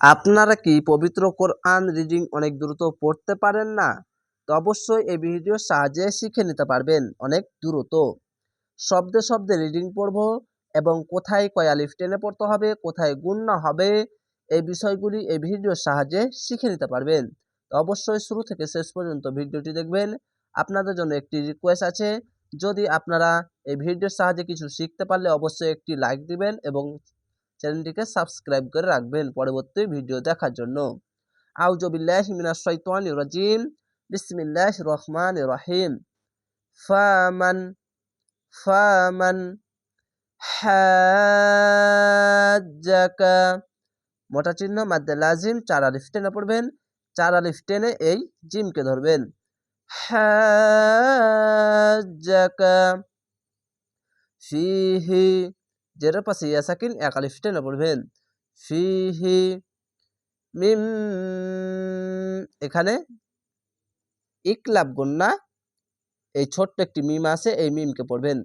আপনারা কি পবিত্র কোরআন রিডিং অনেক দ্রুত পড়তে পারেন না? তো অবশ্যই এই ভিডিওর সাহায্যে শিখে নিতে পারবেন অনেক দ্রুত। শব্দে শব্দে রিডিং পড়ব এবং কোথায় কয় আলিফ টেনে পড়তে হবে, কোথায় গুণনা হবে, এই বিষয়গুলি এই ভিডিওর সাহায্যে শিখে নিতে পারবেন। তো অবশ্যই শুরু থেকে শেষ পর্যন্ত ভিডিওটি দেখবেন। আপনাদের জন্য একটি রিকোয়েস্ট আছে। যদি আপনারা এই ভিডিওর সাহায্যে কিছু শিখতে পারলে অবশ্যই একটি লাইক দিবেন এবং চ্যানেলটিকে সাবস্ক্রাইব করে রাখবেন পরবর্তী ভিডিও দেখার জন্য। আউজবিল্লাহি মিনাশ শাইতানির রাজিম। বিসমিল্লাহির রহমানির রহিম। ফামান ফামান হাজ্জাকা। মোটা চিহ্ন, মাদ্দে লাজিম। চার আলিফ টেনে পড়বেন। চার আলিফ টেনে এই জিমকে ধরবেন। হাজ্জাকা। ফিহি যের পাশে ইয়া সাকিন, এক আলিফ, টেনে পড়বেন। ফিহি মিম, এখানে ইকলাব গন্না, এই ছোট্ট একটি মিম আছে, এই মিমকে পড়বেন।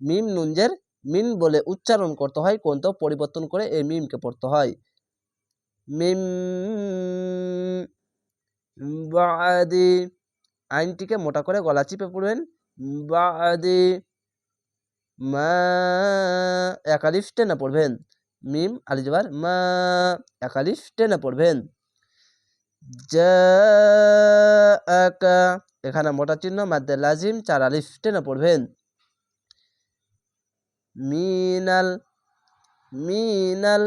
মিম নুনজের, মিন বলে উচ্চারণ করতে হয়, কোনটা পরিবর্তন করে এই মিমকে পড়তে হয়। মিম বাদি, আইনটিকে মোটা করে গলা চিপে পড়বেন। বাদি মা একালিফ টেনে পড়বেন। মিম, আলি আলিজবার মা একালিফ টেনে পড়বেন। জাআকা এখানে মোটা চিহ্ন মাদ্দে লাজিম, চার আলিফ টেনে পড়বেন। মিনাল মিনাল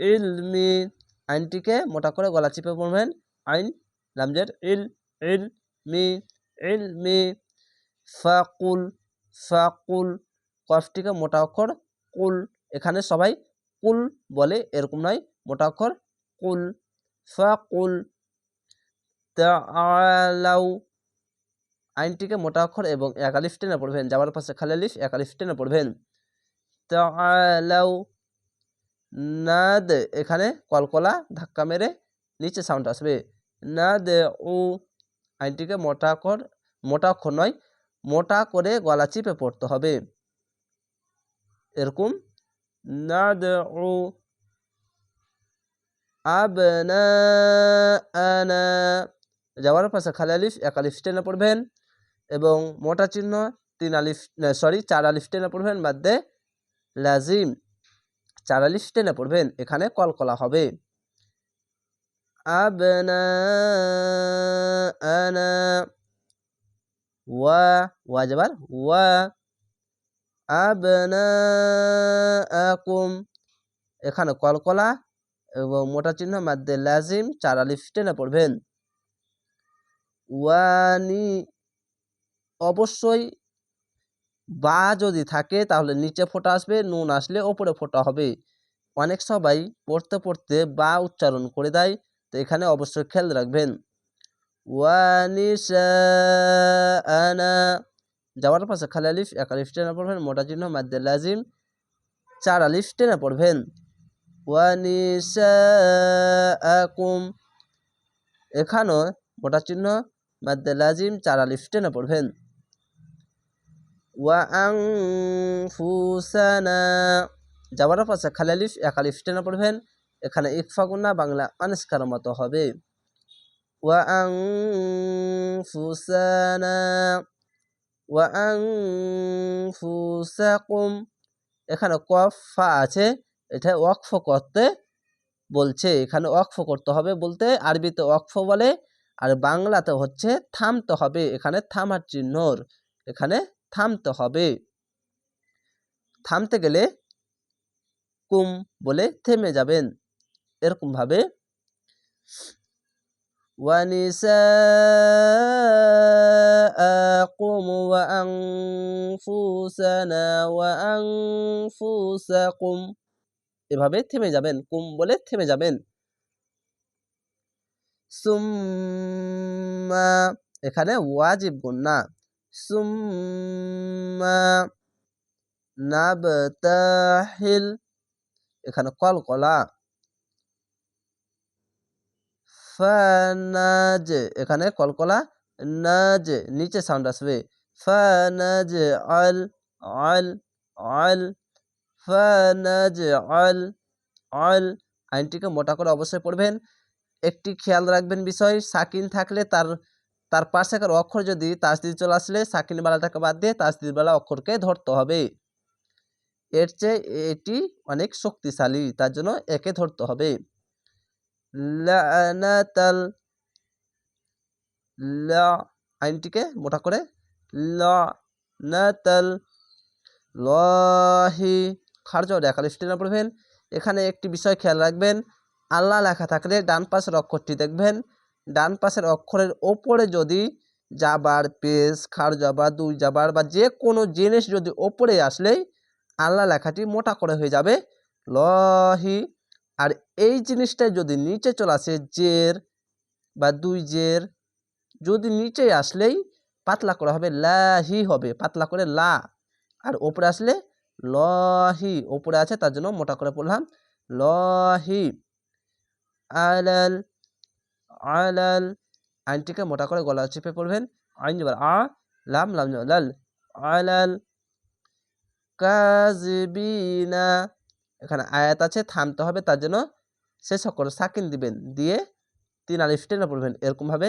ইলমি, আইনটিকে মোটা করে গলা চিপে পড়বেন। আইন, লামজের, ইল ইল মি ইল মি ফাকুল ফাকুল কফটিকে মোটা অক্ষর কুল। এখানে সবাই কুল বলে, এরকম নয়, মোটা অক্ষর কুল। ফাকুল তাআলাউ আইনটিকে মোটা অক্ষর এবং একালিফ টেনে পড়বেন। যাওয়ার পাশে খালালিফ একালিফ টেনে পড়বেন। তাআলাউ নাদ, এখানে কলকলা ধাক্কা মেরে নিচে সাউন্ড আসবে। নাদ, উ। আইনটিকে মোটা অক্ষর মোটা অক্ষর নয় মোটা করে গলা চিপে পড়তে হবে। এরকম। যাওয়ার পাশে খালি আলিফ, এক আলিফ টেনে পড়বেন এবং মোটা চিহ্ন তিন আলিফ সরি চার আলিফ টেনে পড়বেন, বাদ দে, লাজিম। চার আলিফ টেনে পড়বেন, এখানে কলকলা হবে। আবনা আনা ওয়া ওয়া ওয়া আবনা আকুম এখানে কলকলা এবং মোটা চিহ্ন মাদ্দে লাজিম চার আলিফ টেনে পড়বেন। ওয়ানি অবশ্যই বা যদি থাকে তাহলে নিচে ফোটা আসবে, নুন আসলে ওপরে ফোটা হবে। অনেক সবাই পড়তে পড়তে বা উচ্চারণ করে দেয়, তো এখানে অবশ্যই খেয়াল রাখবেন। যাওয়ার পাশে খালি আলিফ এক আলিফ টেনে পড়বেন, মোটা চিহ্ন মাদ্দে লাজিম, চার আলিফ টেনে পড়বেন। ওয়ানিসাকুম এখানেও মোটা চিহ্ন মাদ্দে লাজিম, চার আলিফ টেনে পড়বেন। যাবার পাশে খালি আলিফ এক আলিফ টেনে পড়বেন। এখানে ইকফাগুন্না বাংলা আনিস্কার মতো হবে। ওয়া আং এখানে কফ আছে, এটা ওয়াকফ করতে বলছে, এখানে ওয়াকফ করতে হবে বলতে আরবিতে ওয়াকফ বলে, আর বাংলাতে হচ্ছে থামতে হবে, এখানে থামার চিহ্নর এখানে থামতে হবে। থামতে গেলে কুম বলে থেমে যাবেন, এরকমভাবে ونساءكم وأنفسنا وأنفسكم এভাবে থেমে যাবেন কুম বলে থেমে যাবেন সুম্মা এখানে ওয়াজিব গুন্না সুম্মা নাবতাহিল এখানে কলকলা ফানাজ এখানে কলকলা নাজ নিচে সাউন্ড আসবে। ফানাজ আল আল আল ফানাজ আল আল আইনটিকে মোটা করে অবশ্যই পড়বেন। একটি খেয়াল রাখবেন বিষয়, সাকিন থাকলে তার তার পাশেকার অক্ষর যদি তাসদিদ চলে আসলে, সাকিন বালাটাকে বাদ দিয়ে তাসদিদ বালা অক্ষরকে ধরতে হবে। এর চেয়ে এটি অনেক শক্তিশালী, তার জন্য একে ধরতে হবে। লানাতাল, লা আইনটিকে মোটা করে, লানাতাল, লহি, খারজ রেখা লিস্টে পড়বেন এখানে একটি বিষয় খেয়াল রাখবেন, আল্লাহ লেখা থাকলে ডান পাশের অক্ষরটি দেখবেন। ডান পাশের অক্ষরের ওপরে যদি যাবার পেস খার যাবার, দুই যাবার বা যে কোনো জিনিস যদি ওপরে আসলেই আল্লাহ লেখাটি মোটা করে হয়ে যাবে। লহি আর এই জিনিসটা যদি নিচে চলে আসে, জের বা দুই জের, যদি নিচে আসলেই পাতলা করা হবে, লাহি হবে, পাতলা করে লা। আর ওপরে আসলে লহি, ওপরে আছে তার জন্য মোটা করে পড়লাম লহি। আলাল আলাল, আইনটিকে মোটা করে গলা চেপে পড়বেন। আইন যাবার আ, লাম লাম লাল। আলাল কাজিবিনা এখানে আয়াত আছে, থামতে হবে, তার জন্য শেষ করে সাকিন দিবেন, দিয়ে তিন আলিফ টেনে পড়বেন। এরকমভাবে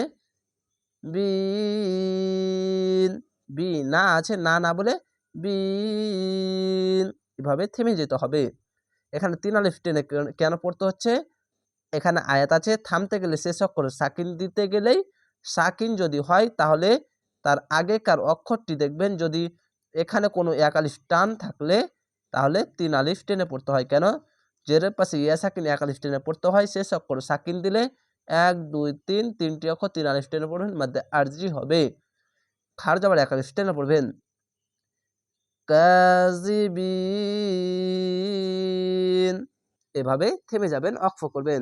বিন বি না আছে, না না বলে বিন, এভাবে থেমে যেতে হবে। এখানে তিন আলিফ টেনে কেন পড়তে হচ্ছে? এখানে আয়াত আছে, থামতে গেলে শেষ অক্ষর সাকিন দিতে গেলেই সাকিন যদি হয়, তাহলে তার আগেকার অক্ষরটি দেখবেন, যদি এখানে কোনো এক টান থাকলে তাহলে তিন আলিফ টেনে পড়তে হয়। কেন? জেরের পাশে ইয়া সাকিন এক আলিফ টেনে পড়তে হয় শেষ অক্ষর সাকিন দিলে এক, দুই, তিন, তিনটি অক্ষর তিন আলিফ টেনে পড়বেন মধ্যে আরজি হবে। খার যাবার এক আলিফ টেনে পড়বেন। এভাবে থেমে যাবেন, অক্ষ করবেন।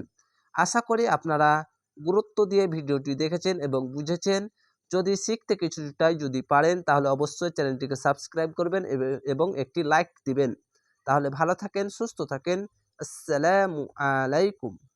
আশা করি আপনারা গুরুত্ব দিয়ে ভিডিওটি দেখেছেন এবং বুঝেছেন। যদি শিখতে কিছুটাই যদি পারেন, তাহলে অবশ্যই চ্যানেলটিকে সাবস্ক্রাইব করবেন এবং একটি লাইক দিবেন। তাহলে ভালো থাকেন, সুস্থ থাকেন। আসসালামু আলাইকুম।